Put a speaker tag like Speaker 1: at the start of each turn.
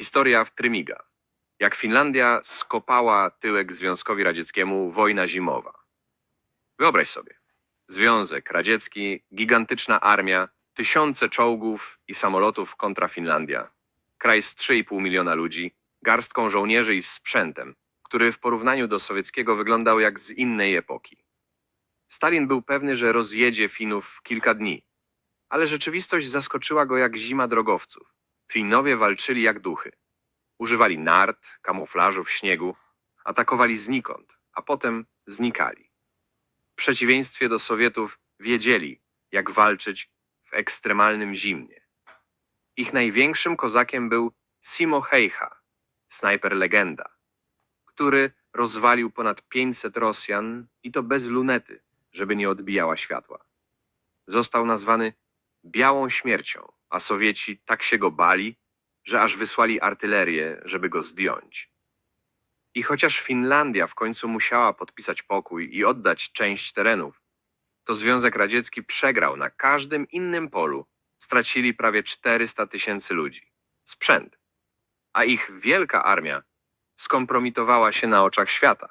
Speaker 1: Historia w Trymiga. Jak Finlandia skopała tyłek Związkowi Radzieckiemu wojna zimowa. Wyobraź sobie. Związek Radziecki, gigantyczna armia, tysiące czołgów i samolotów kontra Finlandia. Kraj z 3,5 miliona ludzi, garstką żołnierzy i sprzętem, który w porównaniu do sowieckiego wyglądał jak z innej epoki. Stalin był pewny, że rozjedzie Finów w kilka dni, ale rzeczywistość zaskoczyła go jak zima drogowców. Finowie walczyli jak duchy. Używali nart, kamuflażu w śniegu, atakowali znikąd, a potem znikali. W przeciwieństwie do Sowietów wiedzieli, jak walczyć w ekstremalnym zimnie. Ich największym kozakiem był Simo Heicha, snajper legenda, który rozwalił ponad 500 Rosjan i to bez lunety, żeby nie odbijała światła. Został nazwany Białą Śmiercią, a Sowieci tak się go bali, że aż wysłali artylerię, żeby go zdjąć. I chociaż Finlandia w końcu musiała podpisać pokój i oddać część terenów, to Związek Radziecki przegrał na każdym innym polu. Stracili prawie 400 tysięcy ludzi. Sprzęt. A ich wielka armia skompromitowała się na oczach świata.